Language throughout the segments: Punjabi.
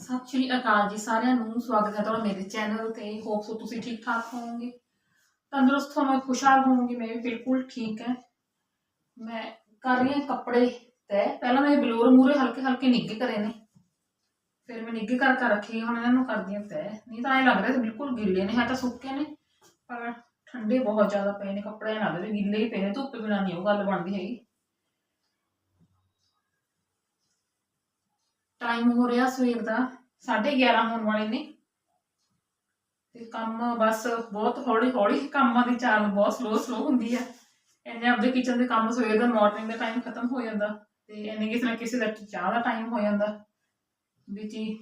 ਸਤਿ ਸ਼੍ਰੀ ਅਕਾਲ ਜੀ ਸਾਰਿਆਂ ਨੂੰ, ਸਵਾਗਤ ਹੈ ਤੁਹਾਡਾ ਮੇਰੇ ਚੈਨਲ ਤੇ। ਹੋਪ ਸੋ ਤੁਸੀਂ ਠੀਕ ਠਾਕ ਹੋਵੋਗੇ। ਤੰਦਰੁਸਤ ਹੋਵੋਗੇ ਖੁਸ਼ਹਾਲ ਹੋਵੋਗੇ, ਮੈਂ ਵੀ ਬਿਲਕੁਲ ਠੀਕ ਹੈ। ਮੈਂ ਕਰ ਰਹੀ ਹਾਂ ਕੱਪੜੇ ਤੈਅ। ਪਹਿਲਾਂ ਮੈਂ ਬਲੋਰ ਮੂਰੇ ਹਲਕੇ ਹਲਕੇ ਨਿੱਘੇ ਕਰੇ ਨੇ। ਫਿਰ ਮੈਂ ਨਿੱਘੇ ਕਰ ਕਰ ਰੱਖੀ, ਹੁਣ ਇਹਨਾਂ ਨੂੰ ਕਰਦੀ ਹਾਂ ਤੈਅ। ਨਹੀਂ ਤਾਂ ਐਂ ਲੱਗ ਰਿਹਾ ਸੀ ਬਿਲਕੁਲ ਗਿੱਲੇ ਨੇ, ਹੈ ਤਾਂ ਸੁੱਕੇ ਨੇ, ਪਰ ਠੰਡੇ ਬਹੁਤ ਜ਼ਿਆਦਾ ਪਏ ਨੇ ਕੱਪੜੇ, ਐਂ ਲੱਗਦੇ ਗਿੱਲੇ ਹੀ ਪਏ ਨੇ, ਧੁੱਪ ਬਿਨਾਂ ਨਹੀਂ ਉਹ ਗੱਲ ਬਣਦੀ ਹੈਗੀ। ਟਾਈਮ ਹੋ ਰਿਹਾ ਸਵੇਰ ਦਾ 11:30 ਹੋਣ ਵਾਲੇ ਨੇ। ਤੇ ਕੰਮ ਬਸ ਬਹੁਤ ਹੌਲੀ ਹੌਲੀ, ਕੰਮਾਂ ਦੀ ਚਾਲ ਬਹੁਤ ਸਲੋ ਸਲੋ ਹੁੰਦੀ ਹੈ ਇੰਨੇ ਆਪਦੇ ਕਿਚਨ ਦੇ ਕੰਮ ਸਵੇਰ ਦਾ ਮਾਰਨਿੰਗ ਦਾ ਟਾਈਮ ਖਤਮ ਹੋ ਜਾਂਦਾ ਤੇ ਇੰਨੇ ਕਿਸੇ ਨਾ ਕਿਸੇ ਦਾ ਚਾਹ ਦਾ ਟਾਈਮ ਹੋ ਜਾਂਦਾ। ਵਿੱਚ ਹੀ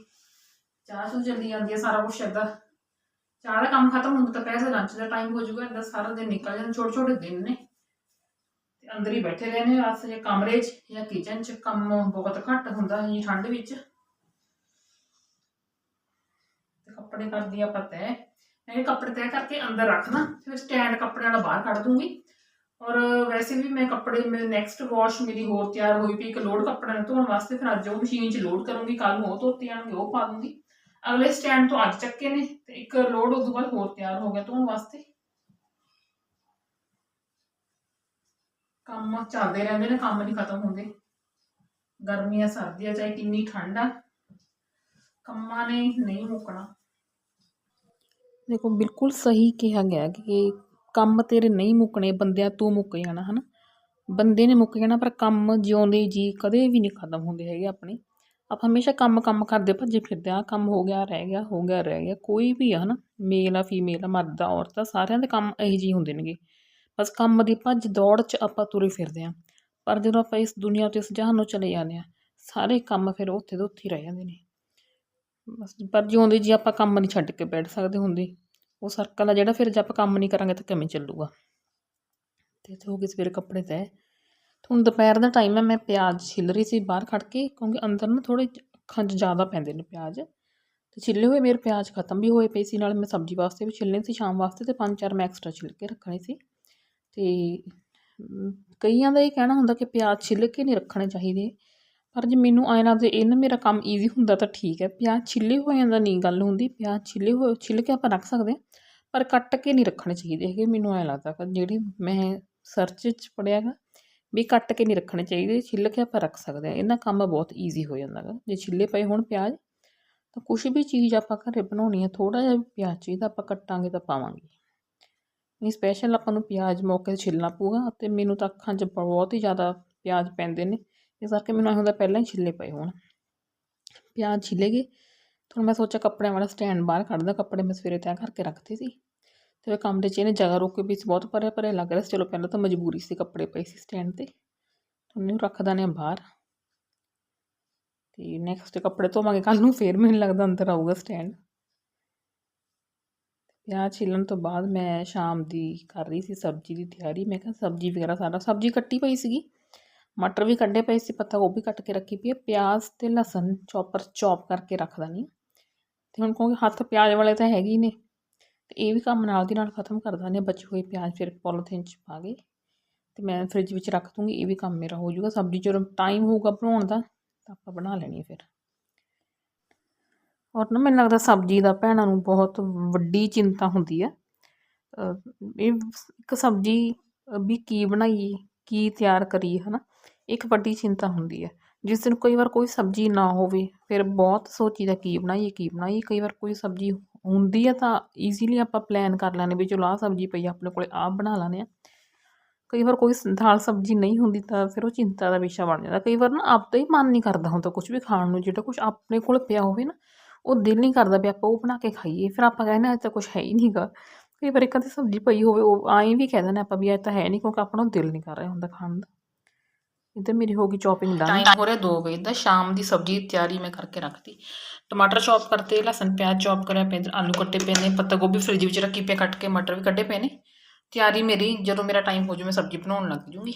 ਚਾਹ ਚੂ ਜਲਦੀ ਜਾਂਦੀ ਹੈ ਸਾਰਾ ਕੁਝ ਏਦਾਂ ਚਾਹ ਦਾ ਕੰਮ ਖਤਮ ਹੁੰਦਾ ਤਾਂ ਪੈਸੇ ਲੰਚ ਦਾ ਟਾਈਮ ਹੋ ਜਾਊਗਾ ਏਦਾਂ ਸਾਰਾ ਦਿਨ ਨਿਕਲ ਜਾਂਦਾ ਛੋਟੇ ਛੋਟੇ ਦਿਨ ਨੇ। ਅੰਦਰ ਹੀ ਬੈਠੇ ਰਹਿੰਦੇ ਬਸ ਜੇ ਕਮਰੇ 'ਚ ਜਾਂ ਕਿਚਨ 'ਚ ਕੰਮ ਬਹੁਤ ਘੱਟ ਹੁੰਦਾ ਹੈ ਠੰਡ ਵਿੱਚ। ਤੇ ਕੱਪੜੇ ਕਰਦੀ ਆਪਾਂ ਤੈਅ, ਮੈਂ ਕੱਪੜੇ ਤੈਅ ਕਰਕੇ ਅੰਦਰ ਰੱਖਣਾ ਫਿਰ ਸਟੈਂਡ ਕੱਪੜਿਆਂ ਦਾ ਬਾਹਰ ਕੱਢ ਦੂੰਗੀ। ਔਰ ਵੈਸੇ ਵੀ ਮੈਂ ਕੱਪੜੇ ਮੇਰੇ ਨੈਕਸਟ ਵਾਸ਼ ਮੇਰੀ ਹੋਰ ਤਿਆਰ ਹੋਈ ਪਈ, ਇੱਕ ਲੋਡ ਕੱਪੜਿਆਂ ਨੂੰ ਧੋਣ ਵਾਸਤੇ, ਫਿਰ ਅੱਜ ਉਹ ਮਸ਼ੀਨ 'ਚ ਲੋਡ ਕਰੂੰਗੀ ਕੱਲ ਨੂੰ ਉਹ ਧੋਤੇ ਆਣਗੇ ਉਹ ਪਾ ਦੂੰਗੀ। ਅਗਲੇ ਸਟੈਂਡ ਤੋਂ ਅੱਜ ਚੱਕੇ ਨੇ, ਤੇ ਇੱਕ ਲੋਡ ਤੋਂ ਬਾਅਦ ਹੋਰ ਤਿਆਰ ਹੋ ਗਿਆ ਧੋਣ ਵਾਸਤੇ। ਕੰਮ ਚੱਲਦੇ ਰਹਿੰਦੇ ਨੇ, ਕੰਮ ਨਹੀਂ ਖਤਮ ਹੁੰਦੇ। ਗਰਮੀਆਂ ਸਰਦੀਆਂ ਚਾਹੇ ਕਿੰਨੀ ਠੰਡ ਆ। ਕੰਮਾਂ ਨੇ ਨਹੀਂ ਮੁੱਕਣਾ। ਦੇਖੋ, ਬਿਲਕੁਲ ਸਹੀ ਕਿਹਾ ਗਿਆ ਕਿ ਕੰਮ ਤੇਰੇ ਨਹੀਂ ਮੁੱਕਣੇ, ਬੰਦਿਆ ਤੂੰ ਮੁੱਕ ਜਾਣਾ, ਹਨਾ। ਬੰਦੇ ਨੇ ਮੁੱਕ ਜਾਣਾ, ਪਰ ਕੰਮ ਜਿਉਂਦੇ ਜੀ ਕਦੇ ਵੀ ਨਹੀਂ ਖਤਮ ਹੁੰਦੇ ਹੈਗੇ ਆਪਣੇ। ਆਪਾਂ ਹਮੇਸ਼ਾ ਕੰਮ ਕੰਮ ਕਰਦੇ ਭੱਜੇ ਫਿਰਦੇ ਆ ਕੰਮ ਹੋ ਗਿਆ, ਰਹਿ ਗਿਆ, ਹੋ ਗਿਆ, ਰਹਿ ਗਿਆ, ਕੋਈ ਵੀ ਆ, ਹਨਾ। ਮੇਲ ਆ, ਫੀਮੇਲ ਆ, ਮਰਦ ਆ, ਔਰਤ ਆ, ਸਾਰਿਆਂ ਦੇ ਕੰਮ ਇਹੋ ਜਿਹੇ ਹੁੰਦੇ ਨੇਗੇ। ਬਸ ਕੰਮ ਦੀ ਭੱਜ ਦੌੜ 'ਚ ਆਪਾਂ ਤੁਰੇ ਫਿਰਦੇ ਆ ਪਰ ਜਦੋਂ ਆਪਾਂ ਇਸ ਦੁਨੀਆ ਤੋਂ ਇਸ ਜਹਾਨ ਨੂੰ ਚਲੇ ਜਾਂਦੇ ਆ ਸਾਰੇ ਕੰਮ ਫਿਰ ਉੱਥੇ ਦੇ ਉੱਥੇ ਹੀ ਰਹਿ ਜਾਂਦੇ ਨੇ। ਬਸ ਪਰ ਜਿਉਂਦੇ ਜੀ ਆਪਾਂ ਕੰਮ ਨਹੀਂ ਛੱਡ ਕੇ ਬੈਠ ਸਕਦੇ ਹੁੰਦੇ। ਉਹ ਸਰਕਲ ਆ ਜਿਹੜਾ ਫਿਰ ਜੇ ਆਪਾਂ ਕੰਮ ਨਹੀਂ ਕਰਾਂਗੇ ਤਾਂ ਕਿਵੇਂ ਚੱਲੂਗਾ? ਤੇ ਇੱਥੇ ਹੋ ਗਏ ਸਵੇਰੇ ਕੱਪੜੇ ਤੈਅ ਹੁਣ ਦੁਪਹਿਰ ਦਾ ਟਾਈਮ ਹੈ, ਮੈਂ ਪਿਆਜ਼ ਛਿੱਲ ਰਹੀ ਸੀ ਬਾਹਰ ਖੜ ਕੇ, ਕਿਉਂਕਿ ਅੰਦਰ ਨਾ ਥੋੜੇ ਅੱਖਾਂ 'ਚ ਜ਼ਿਆਦਾ ਪੈਂਦੇ ਨੇ ਪਿਆਜ਼। ਤੇ ਛਿੱਲੇ ਹੋਏ, ਮੇਰੇ ਪਿਆਜ਼ ਖਤਮ ਵੀ ਹੋਏ ਪਏ ਸੀ, ਨਾਲ ਮੈਂ ਸਬਜ਼ੀ ਵਾਸਤੇ ਵੀ ਛਿੱਲਣੇ ਸੀ, ਸ਼ਾਮ ਵਾਸਤੇ ਤੇ ਪੰਜ ਚਾਰ ਮੈਂ ਐਕਸਟਰਾ ਛਿੱਲ ਕੇ ਰੱਖਣੇ ਸੀ। ਤੇ ਕਈਆਂ ਦਾ ਇਹ ਕਹਿਣਾ ਹੁੰਦਾ ਕਿ ਪਿਆਜ਼ ਛਿੱਲ ਕੇ ਨਹੀਂ ਰੱਖਣੇ ਚਾਹੀਦੇ। ਪਰ ਜੇ ਮੈਨੂੰ ਐਂ ਲੱਗਦਾ ਇਹ ਨਾ ਮੇਰਾ ਕੰਮ ਈਜ਼ੀ ਹੁੰਦਾ ਤਾਂ ਠੀਕ ਹੈ। ਪਿਆਜ਼ ਛਿੱਲੇ ਹੋਇਆਂ ਦਾ ਨਹੀਂ ਗੱਲ ਹੁੰਦੀ, ਪਿਆਜ਼ ਛਿੱਲੇ ਹੋਏ ਛਿੱਲ ਕੇ ਆਪਾਂ ਰੱਖ ਸਕਦੇ ਹਾਂ, ਪਰ ਕੱਟ ਕੇ ਨਹੀਂ ਰੱਖਣੇ ਚਾਹੀਦੇ ਹੈਗੇ ਮੈਨੂੰ ਐਂ ਲੱਗਦਾ ਕਿ ਜਿਹੜੀ ਮੈਂ ਸਰਚ 'ਚ ਪੜਿਆ ਗਾ ਵੀ ਕੱਟ ਕੇ ਨਹੀਂ ਰੱਖਣੇ ਚਾਹੀਦੇ, ਛਿੱਲ ਕੇ ਆਪਾਂ ਰੱਖ ਸਕਦੇ ਹਾਂ। ਇਹਨਾਂ ਕੰਮ ਬਹੁਤ ਈਜ਼ੀ ਹੋ ਜਾਂਦਾ ਹੈਗਾ। ਜੇ ਛਿੱਲੇ ਪਏ ਹੋਣ ਪਿਆਜ਼ ਤਾਂ ਕੁਛ ਵੀ ਚੀਜ਼ ਆਪਾਂ ਘਰੇ ਬਣਾਉਣੀ ਹੈ ਥੋੜਾ ਜਿਹਾ ਵੀ ਪਿਆਜ਼ ਚਾਹੀਦਾ, ਆਪਾਂ ਕੱਟਾਂਗੇ ਤਾਂ ਪਾਵਾਂਗੇ। ਨਹੀਂ ਸਪੈਸ਼ਲ ਆਪਾਂ ਨੂੰ ਪਿਆਜ਼ ਮੌਕੇ 'ਤੇ ਛਿੱਲਣਾ ਪਊਗਾ ਅਤੇ ਮੈਨੂੰ ਤਾਂ ਅੱਖਾਂ 'ਚ ਬਹੁਤ ਹੀ ਜ਼ਿਆਦਾ ਪਿਆਜ਼ ਪੈਂਦੇ ਨੇ, ਇਸ ਕਰਕੇ ਮੈਨੂੰ ਐਂ ਹੁੰਦਾ ਪਹਿਲਾਂ ਹੀ ਛਿੱਲੇ ਪਏ ਹੋਣ। ਪਿਆਜ਼ ਛਿੱਲੇ ਗਏ ਤੁਹਾਨੂੰ ਮੈਂ ਸੋਚਿਆ ਕੱਪੜਿਆਂ ਵਾਲਾ ਸਟੈਂਡ ਬਾਹਰ ਕੱਢਦਾ ਕੱਪੜੇ ਮੈਂ ਸਵੇਰੇ ਤੈਅ ਕਰਕੇ ਰੱਖਦੇ ਸੀ। ਤੇ ਉਹ ਕਮਰੇ 'ਚ ਇਹਨੇ ਜਗ੍ਹਾ ਰੋਕ ਕੇ ਵੀ ਬਹੁਤ ਭਰਿਆ ਭਰਿਆ ਲੱਗ ਰਿਹਾ ਸੀ, ਚਲੋ ਪਹਿਲਾਂ ਤਾਂ ਮਜਬੂਰੀ ਸੀ ਕੱਪੜੇ ਪਏ ਸੀ ਸਟੈਂਡ 'ਤੇ। ਤੁਹਾਨੂੰ ਰੱਖਦਾ ਨੇ ਬਾਹਰ। ਤੇ ਨੈਕਸਟ ਕੱਪੜੇ ਧੋਵਾਂਗੇ ਕੱਲ ਨੂੰ ਫੇਰ ਮੈਨੂੰ ਲੱਗਦਾ ਅੰਦਰ ਆਊਗਾ ਸਟੈਂਡ ਪਿਆਜ਼ ਛਿੱਲਣ ਤੋਂ ਬਾਅਦ ਮੈਂ ਸ਼ਾਮ ਦੀ ਕਰ ਰਹੀ ਸੀ ਸਬਜ਼ੀ ਦੀ ਤਿਆਰੀ ਮੈਂ ਕਿਹਾ ਸਬਜ਼ੀ ਵਗੈਰਾ ਸਾਰਾ ਸਬਜ਼ੀ ਕੱਟੀ ਪਈ ਸੀਗੀ ਮਟਰ ਵੀ ਕੱਢੇ ਪਏ ਸੀ ਪੱਤਾ ਗੋਭੀ ਕੱਟ ਕੇ ਰੱਖੀ ਪਈ ਹੈ ਪਿਆਜ਼ ਤੇ ਲਸਣ ਚੌਪਰ ਚੌਪ ਕਰਕੇ ਰੱਖ ਦਾਨੀ ਤੇ ਹੁਣ ਕਿਉਂਕਿ ਹੱਥ ਪਿਆਜ਼ ਵਾਲੇ ਤਾਂ ਹੈਗੇ ਹੀ ਨੇ ਤੇ ਇਹ ਵੀ ਕੰਮ ਨਾਲ ਦੀ ਨਾਲ ਖਤਮ ਕਰ ਦਾਨੇ ਬਚੇ ਹੋਏ ਪਿਆਜ਼ ਫਿਰ ਪੋਲੀਥੀਨ 'ਚ ਪਾ ਕੇ ਤੇ ਮੈਂ ਫ੍ਰਿਜ ਵਿੱਚ ਰੱਖ ਦੂੰਗੀ ਇਹ ਵੀ ਕੰਮ ਮੇਰਾ ਹੋ ਜਾਊਗਾ ਸਬਜ਼ੀ ਜਦੋਂ ਟਾਈਮ ਹੋਊਗਾ ਬਣਾਉਣ ਦਾ ਤਾਂ ਆਪਾਂ ਬਣਾ ਲੈਣੀ ਹੈ ਫਿਰ ਔਰ ਨਾ ਮੈਨੂੰ ਲੱਗਦਾ ਸਬਜ਼ੀ ਦਾ ਭੈਣਾਂ ਨੂੰ ਬਹੁਤ ਵੱਡੀ ਚਿੰਤਾ ਹੁੰਦੀ ਹੈ। ਇਹ ਇੱਕ ਸਬਜ਼ੀ ਵੀ ਕੀ ਬਣਾਈਏ, ਕੀ ਤਿਆਰ ਕਰੀਏ ਹੈ ਨਾ ਇੱਕ ਵੱਡੀ ਚਿੰਤਾ ਹੁੰਦੀ ਹੈ। ਜਿਸ ਦਿਨ ਕਈ ਵਾਰ ਕੋਈ ਸਬਜ਼ੀ ਨਾ ਹੋਵੇ, ਫਿਰ ਬਹੁਤ ਸੋਚੀਦਾ ਕੀ ਬਣਾਈਏ ਕੀ ਬਣਾਈਏ। ਕਈ ਵਾਰ ਕੋਈ ਸਬਜ਼ੀ ਹੁੰਦੀ ਹੈ ਤਾਂ ਈਜ਼ੀਲੀ ਆਪਾਂ ਪਲਾਨ ਕਰ ਲੈਂਦੇ ਵੀ ਚਲੋ ਆਹ ਸਬਜ਼ੀ ਪਈ ਆਪਣੇ ਕੋਲੇ ਆਹ ਬਣਾ ਲੈਂਦੇ ਆ ਕਈ ਵਾਰ ਕੋਈ ਦਾਲ ਸਬਜ਼ੀ ਨਹੀਂ ਹੁੰਦੀ ਤਾਂ ਫਿਰ ਉਹ ਚਿੰਤਾ ਦਾ ਵਿਸ਼ਾ ਬਣ ਜਾਂਦਾ। ਕਈ ਵਾਰ ਨਾ ਆਪਦਾ ਹੀ ਮਨ ਨਹੀਂ ਕਰਦਾ ਹੁੰਦਾ ਕੁਝ ਵੀ ਖਾਣ ਨੂੰ, ਜਿਹੜਾ ਕੁਝ ਆਪਣੇ ਕੋਲ ਪਿਆ ਹੋਵੇ ਨਾ ਉਹ ਦਿਲ ਨਹੀਂ ਕਰਦਾ ਵੀ ਆਪਾਂ ਉਹ ਬਣਾ ਕੇ ਖਾਈਏ। ਫਿਰ ਆਪਾਂ ਕਹਿੰਦੇ ਅੱਜ ਤਾਂ ਕੁਝ ਹੈ ਹੀ ਨਹੀਂਗਾ ਕਈ ਵਾਰ ਕਦੇ ਸਬਜ਼ੀ ਪਈ ਹੋਵੇ, ਉਹ ਆਏ ਵੀ ਕਹਿ ਦਿੰਦੇ ਆਪਾਂ ਵੀ ਇਹ ਤਾਂ ਹੈ ਨਹੀਂ ਕਿਉਂਕਿ ਆਪਣਾ ਦਿਲ ਨਹੀਂ ਕਰ ਰਿਹਾ ਹੁੰਦਾ ਖਾਣ ਦਾ। ਇੱਧਰ ਮੇਰੀ ਹੋ ਗਈ ਚੌਪਿੰਗ ਦਾ। ਟਾਈਮ ਹੋ ਰਿਹਾ 2 ਵਜੇ ਦਾ। ਸ਼ਾਮ ਦੀ ਸਬਜ਼ੀ ਤਿਆਰੀ ਮੈਂ ਕਰਕੇ ਰੱਖਤੀ। ਟਮਾਟਰ ਚੌਪ ਕਰਤੇ, ਲਸਣ, ਪਿਆਜ਼ ਚੌਪ ਕਰਿਆ ਪਏ ਆਲੂ ਕੱਟੇ ਪਏ ਨੇ, ਪੱਤਾ ਗੋਭੀ ਫ੍ਰਿਜ ਵਿੱਚ ਰੱਖੀ ਪਈ ਕੱਟ ਕੇ ਮਟਰ ਵੀ ਕੱਢੇ ਪਏ ਨੇ। ਤਿਆਰੀ ਮੇਰੀ, ਜਦੋਂ ਮੇਰਾ ਟਾਈਮ ਹੋ ਜਾਊ ਮੈਂ ਸਬਜ਼ੀ ਬਣਾਉਣ ਲੱਗ ਜੂਗੀ।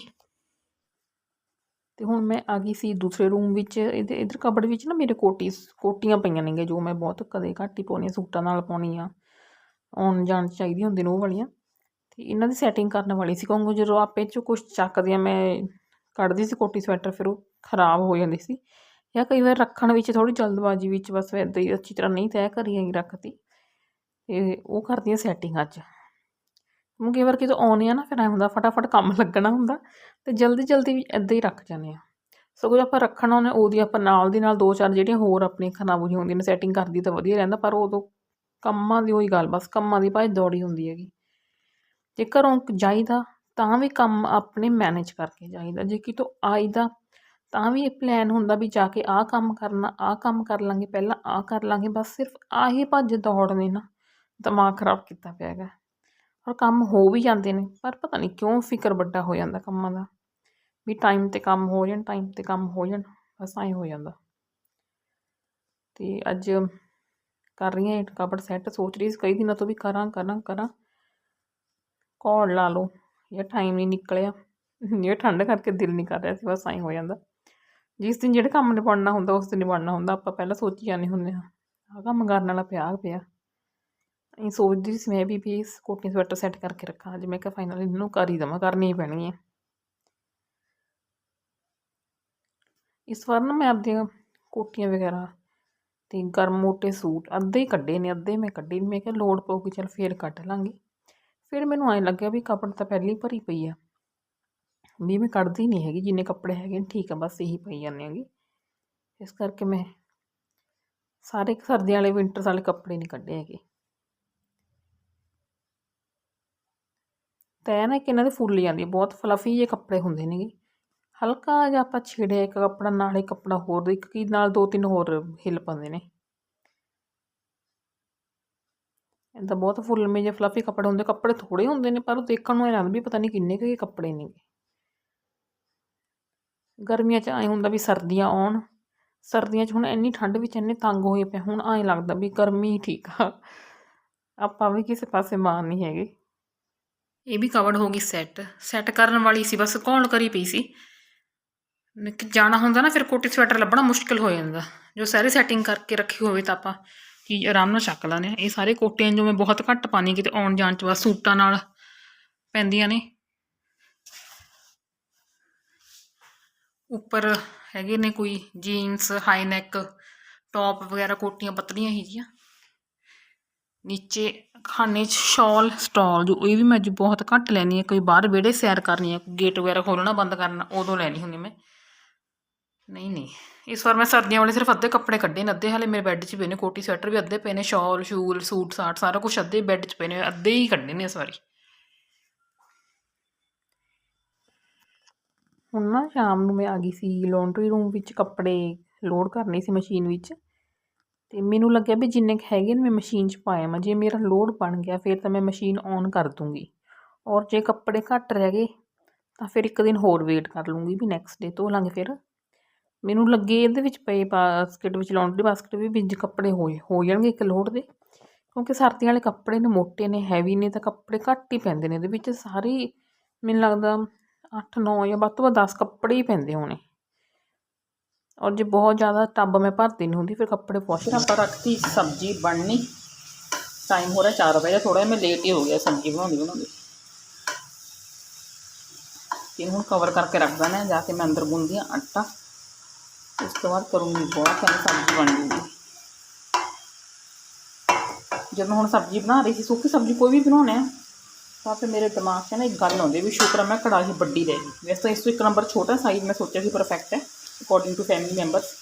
ਤੇ ਹੁਣ ਮੈਂ ਆ ਗਈ ਸੀ ਦੂਸਰੇ ਰੂਮ ਵਿੱਚ, ਇਹਦੇ ਇਧਰ ਕਬੜ ਵਿੱਚ ਨਾ ਮੇਰੇ ਕੋਟੀਸ, ਕੋਟੀਆਂ ਪਈਆਂ ਨੇਗੇ ਜੋ ਮੈਂ ਬਹੁਤ ਕਦੇ ਘੱਟ ਹੀ ਪਾਉਣੀ ਸੂਟਾਂ ਨਾਲ ਪਾਉਣੀ ਆ ਆਉਣ ਜਾਣ 'ਚ ਚਾਹੀਦੀਆਂ ਹੁੰਦੀਆਂ ਨੇ ਉਹ ਵਾਲੀਆਂ। ਤੇ ਇਹਨਾਂ ਦੀ ਸੈਟਿੰਗ ਕਰਨ ਵਾਲੀ ਸੀ, ਕਿਉਂਕਿ ਜਦੋਂ ਆਪੇ 'ਚੋਂ ਕੁਝ ਚੱਕਦੇ ਆ ਮੈਂ, ਕੱਢਦੀ ਸੀ ਕੋਟੀ ਸਵੈਟਰ ਫਿਰ ਉਹ ਖਰਾਬ ਹੋ ਜਾਂਦੀ ਸੀ। ਜਾਂ ਕਈ ਵਾਰ ਰੱਖਣ ਵਿੱਚ ਥੋੜੀ ਜਲਦਬਾਜ਼ੀ ਵਿੱਚ ਬਸ ਇੱਦਾਂ ਹੀ ਅੱਛੀ ਤਰ੍ਹਾਂ ਨਹੀਂ ਤੈਅ ਕਰੀ ਹੈਗੀ ਰੱਖਤੀ। ਤੇ ਉਹ ਕਰਦੀ ਹਾਂ ਸੈਟਿੰਗ ਅੱਜ। ਹੁਣ ਕਈ ਵਾਰ ਕਿਤੇ ਆਉਂਦੇ ਆ ਨਾ, ਫਿਰ ਐਂ ਹੁੰਦਾ ਫਟਾਫਟ ਕੰਮ ਲੱਗਣਾ ਹੁੰਦਾ ਤੇ ਜਲਦੀ ਜਲਦੀ ਵੀ ਇੱਦਾਂ ਹੀ ਰੱਖ ਜਾਂਦੇ ਆ। ਸਗੋਂ ਜੇ ਆਪਾਂ ਰੱਖਣਾ ਉਹਨੇ, ਉਹਦੀ ਆਪਾਂ ਨਾਲ ਦੀ ਨਾਲ ਦੋ ਚਾਰ ਜਿਹੜੀਆਂ ਹੋਰ ਆਪਣੀ ਖਰਾਬ ਹੋਈਆਂ ਹੁੰਦੀਆਂ ਨੇ ਸੈਟਿੰਗ ਕਰਦੀ ਤਾਂ ਵਧੀਆ ਰਹਿੰਦਾ, ਪਰ ਉਦੋਂ ਕੰਮਾਂ ਦੀ ਉਹੀ ਗੱਲ ਬਸ, ਕੰਮਾਂ ਦੀ ਭਾਈ ਦੌੜੀ ਹੁੰਦੀ ਹੈਗੀ। ਜੇ ਘਰੋਂ ਜਾਈਦਾ, ਤਾਂ ਵੀ ਕੰਮ ਆਪਣੇ ਮੈਨੇਜ ਕਰਕੇ ਜਾਈਦਾ, ਜੇ ਕਿਤੋਂ ਆਈਦਾ, ਤਾਂ ਵੀ ਇਹ ਪਲਾਨ ਹੁੰਦਾ ਵੀ ਜਾ ਕੇ ਆਹ ਕੰਮ ਕਰਨਾ, ਆਹ ਕੰਮ ਕਰ ਲਾਂਗੇ, ਪਹਿਲਾਂ ਆਹ ਕਰ ਲਾਂਗੇ, ਬਸ ਸਿਰਫ ਆਹੀ ਭੱਜ ਦੌੜ ਨੇ ਨਾ, ਦਿਮਾਗ ਖਰਾਬ ਕੀਤਾ ਪਿਆ ਹੈਗਾ। ਔਰ ਕੰਮ ਹੋ ਵੀ ਜਾਂਦੇ ਨੇ, ਪਰ ਪਤਾ ਨਹੀਂ ਕਿਉਂ ਫਿਕਰ ਵੱਡਾ ਹੋ ਜਾਂਦਾ ਕੰਮਾਂ ਦਾ। ਵੀ ਟਾਈਮ 'ਤੇ ਕੰਮ ਹੋ ਜਾਣ ਟਾਈਮ 'ਤੇ ਕੰਮ ਹੋ ਜਾਣ, ਬਸ ਐਂ ਹੋ ਜਾਂਦਾ। ਤੇ ਅੱਜ ਕਰ ਰਹੀ ਹਾਂ ਇਹ ਸੈੱਟ ਸੋਚ ਰਹੀ ਸੀ ਕਈ ਦਿਨਾਂ ਤੋਂ ਵੀ ਕਰਾਂ ਕਰਾਂ ਕਰਾਂ। ਕੋਲ ਲਾ ਲਓ, ਇਹ ਟਾਈਮ ਨਹੀਂ ਨਿਕਲਿਆ। ਇਹ ਠੰਡ ਕਰਕੇ ਦਿਲ ਨਹੀਂ ਕਰ ਰਿਹਾ ਸੀ, ਬਸ ਐਂ ਹੋ ਜਾਂਦਾ। ਜਿਸ ਦਿਨ ਜਿਹੜੇ ਕੰਮ ਨਿਬੜਨਾ ਹੁੰਦਾ, ਉਸ ਦਿਨ ਨਿਬੜਨਾ ਹੁੰਦਾ। ਆਪਾਂ ਪਹਿਲਾਂ ਸੋਚੀ ਜਾਂਦੇ ਹੁੰਦੇ ਹਾਂ, ਆਹ ਕੰਮ ਕਰਨ ਵਾਲਾ ਪਿਆ ਪਿਆ। ਇਹ ਸੋਚਦੀ ਸੀ ਮੈਂ ਵੀ ਵੀ ਇਸ ਕੋਟੀ ਸਵੈਟਰ ਸੈੱਟ ਕਰਕੇ ਰੱਖਾਂ। ਅੱਜ ਮੈਂ ਕਿਹਾ ਫਾਈਨਲੀ ਇਹਨੂੰ ਕਰ ਹੀ ਦੇਵਾਂ, ਕਰਨੀ ਹੀ ਪੈਣੀ ਹੈ। ਇਸ ਵਾਰ ਨਾ ਮੈਂ ਆਪਦੀਆਂ ਕੋਟੀਆਂ ਵਗੈਰਾ ਤੇ ਗਰਮ ਮੋਟੇ ਸੂਟ ਅੱਧੇ ਹੀ ਕੱਢੇ ਨੇ, ਅੱਧੇ ਮੈਂ ਕੱਢੇ ਮੈਂ ਕਿਹਾ ਲੋੜ ਪਊਗੀ, ਚਲ ਫੇਰ ਕੱਢ ਲਾਂਗੀ। ਫਿਰ ਮੈਨੂੰ ਐਂ ਲੱਗਿਆ ਵੀ ਕੱਪੜ ਤਾਂ ਪਹਿਲਾਂ ਭਰੀ ਪਈ ਆ। ਵੀ ਮੈਂ ਕੱਢਦੀ ਨਹੀਂ ਹੈਗੀ, ਜਿੰਨੇ ਕੱਪੜੇ ਹੈਗੇ ਨੇ, ਠੀਕ ਆ, ਬਸ ਇਹੀ ਪਈ ਜਾਂਦੇ ਹੈਗੇ। ਇਸ ਕਰਕੇ ਮੈਂ ਸਾਰੇ ਸਰਦੀਆਂ ਵਾਲੇ ਵਿੰਟਰਸ ਵਾਲੇ ਕੱਪੜੇ ਨਹੀਂ ਕੱਢੇ ਹੈਗੇ। ਤੈ ਨਾ ਇੱਕ ਇਹਨਾਂ ਦੇ ਫੁੱਲ ਜਾਂਦੀ ਹੈ, ਬਹੁਤ ਫਲਫੀ ਜਿਹੇ ਕੱਪੜੇ ਹੁੰਦੇ ਨੇਗੇ। ਹਲਕਾ ਜਿਹਾ ਆਪਾਂ ਛੇੜਿਆ, ਇੱਕ ਕੱਪੜਾ ਨਾਲ ਇੱਕ ਕੱਪੜਾ ਹੋਰ ਇੱਕ ਕੀ ਨਾਲ ਦੋ ਤਿੰਨ ਹੋਰ ਹਿੱਲ ਪਾਉਂਦੇ ਨੇ। ਇਹਦਾ ਬਹੁਤ ਫੁੱਲ ਮੇ ਜੇ ਫਲਫੀ ਕੱਪੜੇ ਹੁੰਦੇ, ਕੱਪੜੇ ਥੋੜੇ ਹੁੰਦੇ ਨੇ, ਪਰ ਉਹ ਦੇਖਣ ਨੂੰ ਐਂ ਲੱਗਦਾ ਵੀ ਪਤਾ ਨਹੀਂ ਕਿੰਨੇ ਕੁ ਕੱਪੜੇ ਨੇਗੇ। ਗਰਮੀਆਂ 'ਚ ਐਂ ਹੁੰਦਾ ਵੀ ਸਰਦੀਆਂ ਆਉਣ, ਸਰਦੀਆਂ 'ਚ ਹੁਣ ਇੰਨੀ ਠੰਡ ਵਿੱਚ ਇੰਨੇ ਤੰਗ ਹੋਏ ਪਏ ਹੁਣ ਐਂ ਲੱਗਦਾ ਵੀ ਗਰਮੀ ਠੀਕ ਆ। ਆਪਾਂ ਵੀ ਕਿਸੇ ਪਾਸੇ ਮਾਨ ਨਹੀਂ ਹੈਗੇ। ਇਹ ਵੀ ਕਵਰਡ ਹੋ ਗਈ ਸੈੱਟ ਸੈੱਟ ਕਰਨ ਵਾਲੀ ਸੀ, ਬਸ ਕੌਣ ਕਰੀ ਪਈ ਸੀ? ਜਾਣਾ ਹੁੰਦਾ ਨਾ, ਫਿਰ ਕੋਟੀ ਸਵੈਟਰ ਲੱਭਣਾ ਮੁਸ਼ਕਿਲ ਹੋ ਜਾਂਦਾ। ਜੋ ਸਾਰੇ ਸੈਟਿੰਗ ਕਰਕੇ ਰੱਖੀ ਹੋਵੇ ਤਾਂ ਆਪਾਂ ਚੀਜ਼ ਆਰਾਮ ਨਾਲ ਛੱਕ ਲੈਂਦੇ ਹਾਂ। ਇਹ ਸਾਰੇ ਕੋਟੀਆਂ ਜੋ ਮੈਂ ਬਹੁਤ ਘੱਟ ਪਾਣੀ ਕਿਤੇ ਆਉਣ ਜਾਣ ਚ ਬਸ ਸੂਟਾਂ ਨਾਲ ਪੈਂਦੀਆਂ ਨੇ। ਉੱਪਰ ਹੈਗੇ ਨੇ ਕੋਈ ਜੀਨਸ ਹਾਈ ਨੈਕ ਟੌਪ ਵਗੈਰਾ ਕੋਟੀਆਂ ਪਤਲੀਆਂ ਹੀ ਜੀਆਂ ਨੀਚੇ ਖਾਨੇ 'ਚ ਸ਼ਾਲ, ਸਟਾਲ ਜੋ ਇਹ ਵੀ ਮੈਂ ਅੱਜ ਬਹੁਤ ਘੱਟ ਲੈਣੀ ਹੈ, ਕੋਈ ਬਾਹਰ ਵਿਹੜੇ ਸੈਰ ਕਰਨੀ ਹੈ ਗੇਟ ਵਗੈਰਾ ਖੋਲ੍ਹਣਾ ਬੰਦ ਕਰਨਾ, ਉਦੋਂ ਲੈਣੀ ਹੁੰਦੀ ਮੈਂ। ਨਹੀਂ ਨਹੀਂ, ਇਸ ਵਾਰ ਮੈਂ ਸਰਦੀਆਂ ਵਾਲੇ ਸਿਰਫ ਅੱਧੇ ਕੱਪੜੇ ਕੱਢੇ ਨੇ, ਅੱਧੇ ਹਾਲੇ ਮੇਰੇ ਬੈੱਡ 'ਚ ਪਏ ਨੇ, ਕੋਟੀ ਸਵੈਟਰ ਵੀ ਅੱਧੇ ਪਏ ਨੇ, ਸ਼ਾਲ ਸ਼ੂਲ ਸੂਟ, ਸਾਟ, ਸਾਰਾ ਕੁਝ ਅੱਧੇ ਬੈੱਡ 'ਚ ਪਏ ਨੇ, ਅੱਧੇ ਹੀ ਕੱਢੇ ਨੇ ਇਸ ਵਾਰੀ। ਹੁਣ ਨਾ ਸ਼ਾਮ ਨੂੰ ਮੈਂ ਆ ਗਈ ਸੀ ਲੌਂਡਰੀ ਰੂਮ ਵਿੱਚ ਕੱਪੜੇ ਲੋਡ ਕਰਨੇ ਸੀ ਮਸ਼ੀਨ ਵਿੱਚ। ਤੇ ਮੈਨੂੰ ਲੱਗਿਆ ਵੀ ਜਿੰਨੇ ਕੁ ਹੈਗੇ ਨੇ, ਮੈਂ ਮਸ਼ੀਨ 'ਚ ਪਾਇਆ ਮੈਂ ਜੇ ਮੇਰਾ ਲੋਡ ਬਣ ਗਿਆ, ਫਿਰ ਤਾਂ ਮੈਂ ਮਸ਼ੀਨ ਔਨ ਕਰ ਦੂੰਗੀ। ਔਰ ਜੇ ਕੱਪੜੇ ਘੱਟ ਰਹਿ ਗਏ, ਤਾਂ ਫਿਰ ਇੱਕ ਦਿਨ ਹੋਰ ਵੇਟ ਕਰ ਲੂੰਗੀ ਵੀ ਨੈਕਸਟ ਡੇ ਧੋ ਲਾਂਗੇ ਫਿਰ। ਮੈਨੂੰ ਲੱਗੇ ਇਹਦੇ ਵਿੱਚ ਪਏ ਬਾਸਕਟ ਵਿੱਚ ਲੌਂਡਰੀ ਬਾਸਕਟ ਵੀ ਵਿੱਚ ਕੱਪੜੇ ਹੋਏ ਹੋ ਜਾਣਗੇ ਇੱਕ ਲੋਡ ਦੇ। ਕਿਉਂਕਿ ਸਰਦੀਆਂ ਵਾਲੇ ਕੱਪੜੇ ਨੇ, ਮੋਟੇ ਨੇ ਹੈਵੀ ਨੇ, ਤਾਂ ਕੱਪੜੇ ਘੱਟ ਹੀ ਪੈਂਦੇ ਨੇ। ਇਹਦੇ ਵਿੱਚ ਸਾਰੇ, ਮੈਨੂੰ ਲੱਗਦਾ 8 9 ਜਾਂ ਵੱਧ ਤੋਂ ਵੱਧ 10 ਕੱਪੜੇ ਹੀ ਪੈਂਦੇ ਹੋਣੇ। ਔਰ ਜੇ ਬਹੁਤ ਜ਼ਿਆਦਾ ਟੱਬ ਮੈਂ ਭਰਦੀ ਨਹੀਂ ਹੁੰਦੀ ਫਿਰ ਕੱਪੜੇ ਪੁੱਛ ਫਿਰ ਆਪਾਂ ਰੱਖਤੀ ਸਬਜ਼ੀ ਬਣਨੀ ਟਾਈਮ ਹੋ ਰਿਹਾ 4 ਵਜੇ ਥੋੜਾ ਮੈਂ ਲੇਟ ਹੀ ਹੋ ਗਿਆ ਸਬਜ਼ੀ ਬਣਾਉਂਦੀ ਬਣਾਉਂਦੀ ਤੇ ਹੁਣ ਕਵਰ ਕਰਕੇ ਰੱਖ ਦੇਣਾ ਹੈ, ਜਾ ਕੇ ਮੈਂ ਅੰਦਰ ਗੁੰਨਦੀ ਹਾਂ ਆਟਾ ਉਸ ਤੋਂ ਬਾਅਦ ਕਰੂੰਗੀ ਬਹੁਤ ਸਾਰੀ ਸਬਜ਼ੀ ਬਣ ਜੂਗੀ ਜਦ ਮੈਂ ਹੁਣ ਸਬਜ਼ੀ ਬਣਾ ਰਹੀ ਸੀ ਸੁੱਕੀ ਸਬਜ਼ੀ ਕੋਈ ਵੀ ਬਣਾਉਣਾ ਹੈ ਤਾਂ ਫਿਰ ਮੇਰੇ ਦਿਮਾਗ 'ਚ ਨਾ ਇੱਕ ਗੱਲ ਆਉਂਦੀ ਵੀ ਸ਼ੁਕਰ ਹੈ ਮੈਂ ਕੜਾਹੀ ਵੱਡੀ ਲੈ ਗਈ ਵੈਸੇ ਤਾਂ ਇਸ ਤੋਂ ਇੱਕ ਨੰਬਰ ਛੋਟਾ size according to family members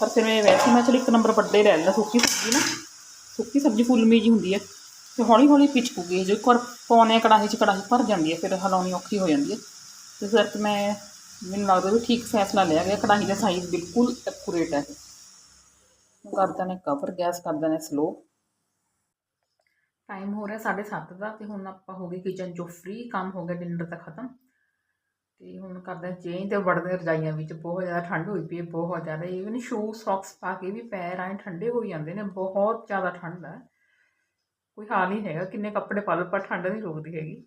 ਪਰ ਫਿਰ ਮੈਂ ਵੈਸੇ ਮੈਂ ਚਲ ਇੱਕ ਨੰਬਰ ਵੱਡੇ ਲੈ ਲੈਣਾ ਸੁੱਕੀ ਸਬਜ਼ੀ ਨਾ। ਸੁੱਕੀ ਸਬਜ਼ੀ ਫੁੱਲਮੀ ਜੀ ਹੁੰਦੀ ਹੈ ਤੇ ਹੌਲੀ ਹੌਲੀ ਪਿਚਕੂਗੀ ਜੇ ਇੱਕ ਵਾਰ ਪਾਉਣੇ ਕੜਾਹੀ 'ਚ ਕੜਾਹੀ ਭਰ ਜਾਂਦੀ ਹੈ, ਫਿਰ ਹਲਾਉਣੀ ਔਖੀ ਹੋ ਜਾਂਦੀ ਹੈ। ਇਸ ਕਰਕੇ ਮੈਂ, ਮੈਨੂੰ ਲੱਗਦਾ ਵੀ ਠੀਕ ਫੈਸਲਾ ਲਿਆ ਗਿਆ, ਕੜਾਹੀ ਦਾ ਸਾਈਜ਼ ਬਿਲਕੁਲ ਐਕੂਰੇਟ ਹੈ। ਕਰਦਾ ਨੇ ਕਵਰ ਗੈਸ ਕਰਦਾ ਨੇ ਸਲੋ ਟਾਈਮ ਹੋ ਰਿਹਾ 7:30 ਦਾ, ਤੇ ਹੁਣ ਆਪਾਂ ਹੋ ਗਏ ਕਿਚਨ ਚੋਂ ਫ੍ਰੀ ਕੰਮ ਹੋ ਗਿਆ ਡਿਨਰ ਦਾ ਖਤਮ। ਤੇ ਹੁਣ ਕਰਦੇ ਚੇਂਜ ਤੇ ਵੜਦੇ ਰਜਾਈਆਂ ਵਿੱਚ, ਬਹੁਤ ਜ਼ਿਆਦਾ ਠੰਡ ਹੋਈ ਪਈ ਹੈ, ਬਹੁਤ ਜ਼ਿਆਦਾ। ਈਵਨ ਸ਼ੂ ਸੌਕਸ ਪਾ ਕੇ ਵੀ ਪੈਰ ਐਂ ਠੰਡੇ ਹੋ ਜਾਂਦੇ ਨੇ, ਬਹੁਤ ਜ਼ਿਆਦਾ ਠੰਡ ਹੈ। ਕੋਈ ਹਾਲ ਨਹੀਂ ਹੈਗਾ, ਕਿੰਨੇ ਕੱਪੜੇ ਪਾ ਲਓ, ਪਰ ਠੰਡ ਨਹੀਂ ਰੋਕਦੀ ਹੈਗੀ।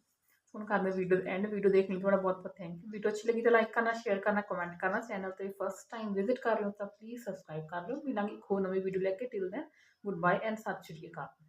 ਹੁਣ ਕਰਦੇ ਵੀਡੀਓ ਐਂਡ ਵੀਡੀਓ ਦੇਖਣ ਲਈ ਤੁਹਾਡਾ ਬਹੁਤ ਬਹੁਤ ਥੈਂਕ ਯੂ ਵੀਡੀਓ ਅੱਛੀ ਲੱਗੀ ਤਾਂ ਲਾਈਕ ਕਰਨਾ ਸ਼ੇਅਰ ਕਰਨਾ ਕਮੈਂਟ ਕਰਨਾ ਚੈਨਲ ਤੇ ਫਸਟ ਟਾਈਮ ਵਿਜ਼ਿਟ ਕਰ ਰਹੇ ਹੋ ਤਾਂ ਪਲੀਜ਼ ਸਬਸਕ੍ਰਾਈਬ ਕਰ ਲਓ। ਮਿਲਾਂਗੇ ਇੱਕ ਹੋਰ ਨਵੀਂ ਵੀਡੀਓ ਲੈ ਕੇ। Till then good bye and ਸਤਿ ਸ਼੍ਰੀ ਅਕਾਲ।